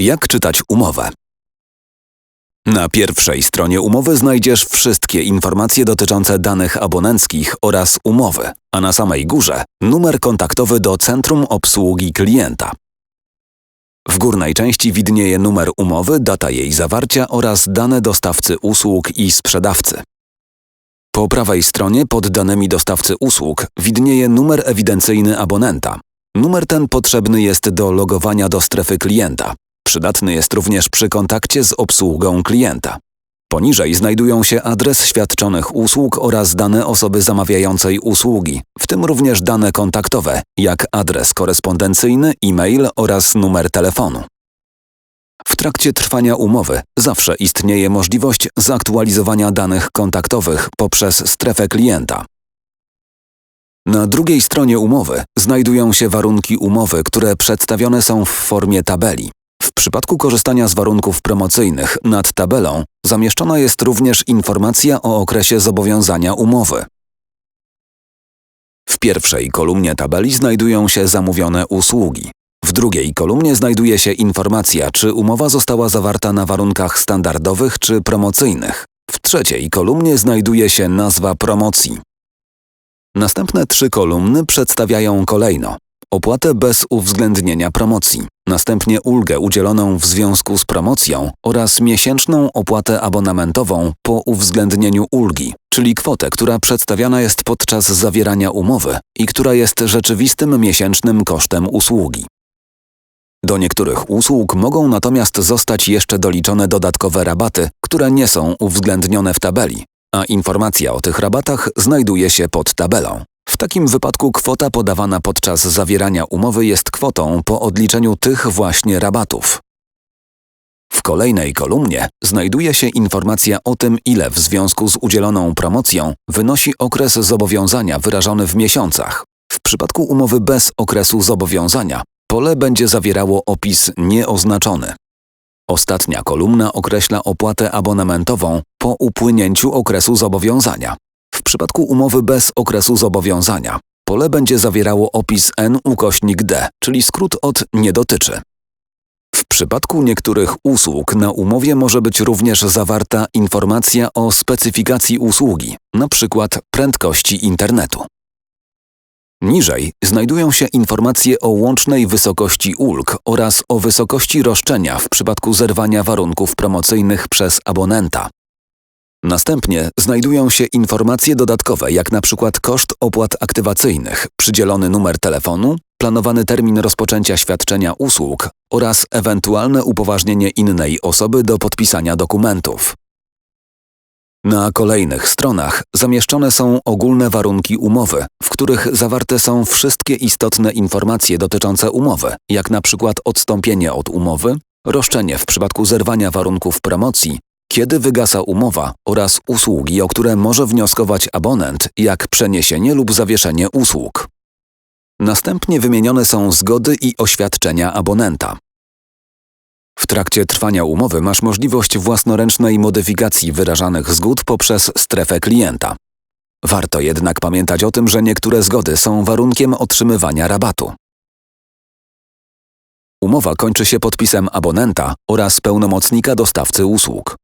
Jak czytać umowę? Na pierwszej stronie umowy znajdziesz wszystkie informacje dotyczące danych abonenckich oraz umowy, a na samej górze numer kontaktowy do Centrum Obsługi Klienta. W górnej części widnieje numer umowy, data jej zawarcia oraz dane dostawcy usług i sprzedawcy. Po prawej stronie pod danymi dostawcy usług widnieje numer ewidencyjny abonenta. Numer ten potrzebny jest do logowania do strefy klienta. Przydatny jest również przy kontakcie z obsługą klienta. Poniżej znajdują się adres świadczonych usług oraz dane osoby zamawiającej usługi, w tym również dane kontaktowe, jak adres korespondencyjny, e-mail oraz numer telefonu. W trakcie trwania umowy zawsze istnieje możliwość zaktualizowania danych kontaktowych poprzez strefę klienta. Na drugiej stronie umowy znajdują się warunki umowy, które przedstawione są w formie tabeli. W przypadku korzystania z warunków promocyjnych nad tabelą zamieszczona jest również informacja o okresie zobowiązania umowy. W pierwszej kolumnie tabeli znajdują się zamówione usługi. W drugiej kolumnie znajduje się informacja, czy umowa została zawarta na warunkach standardowych czy promocyjnych. W trzeciej kolumnie znajduje się nazwa promocji. Następne trzy kolumny przedstawiają kolejno opłatę bez uwzględnienia promocji, następnie ulgę udzieloną w związku z promocją oraz miesięczną opłatę abonamentową po uwzględnieniu ulgi, czyli kwotę, która przedstawiana jest podczas zawierania umowy i która jest rzeczywistym miesięcznym kosztem usługi. Do niektórych usług mogą natomiast zostać jeszcze doliczone dodatkowe rabaty, które nie są uwzględnione w tabeli, a informacja o tych rabatach znajduje się pod tabelą. Takim wypadku kwota podawana podczas zawierania umowy jest kwotą po odliczeniu tych właśnie rabatów. W kolejnej kolumnie znajduje się informacja o tym, ile w związku z udzieloną promocją wynosi okres zobowiązania wyrażony w miesiącach. W przypadku umowy bez okresu zobowiązania pole będzie zawierało opis nieoznaczony. Ostatnia kolumna określa opłatę abonamentową po upłynięciu okresu zobowiązania. W przypadku umowy bez okresu zobowiązania pole będzie zawierało opis N ukośnik D, czyli skrót od nie dotyczy. W przypadku niektórych usług na umowie może być również zawarta informacja o specyfikacji usługi, np. prędkości internetu. Niżej znajdują się informacje o łącznej wysokości ulg oraz o wysokości roszczenia w przypadku zerwania warunków promocyjnych przez abonenta. Następnie znajdują się informacje dodatkowe, jak na przykład koszt opłat aktywacyjnych, przydzielony numer telefonu, planowany termin rozpoczęcia świadczenia usług oraz ewentualne upoważnienie innej osoby do podpisania dokumentów. Na kolejnych stronach zamieszczone są ogólne warunki umowy, w których zawarte są wszystkie istotne informacje dotyczące umowy, jak na przykład odstąpienie od umowy, roszczenie w przypadku zerwania warunków promocji, kiedy wygasa umowa oraz usługi, o które może wnioskować abonent, jak przeniesienie lub zawieszenie usług. Następnie wymienione są zgody i oświadczenia abonenta. W trakcie trwania umowy masz możliwość własnoręcznej modyfikacji wyrażanych zgód poprzez strefę klienta. Warto jednak pamiętać o tym, że niektóre zgody są warunkiem otrzymywania rabatu. Umowa kończy się podpisem abonenta oraz pełnomocnika dostawcy usług.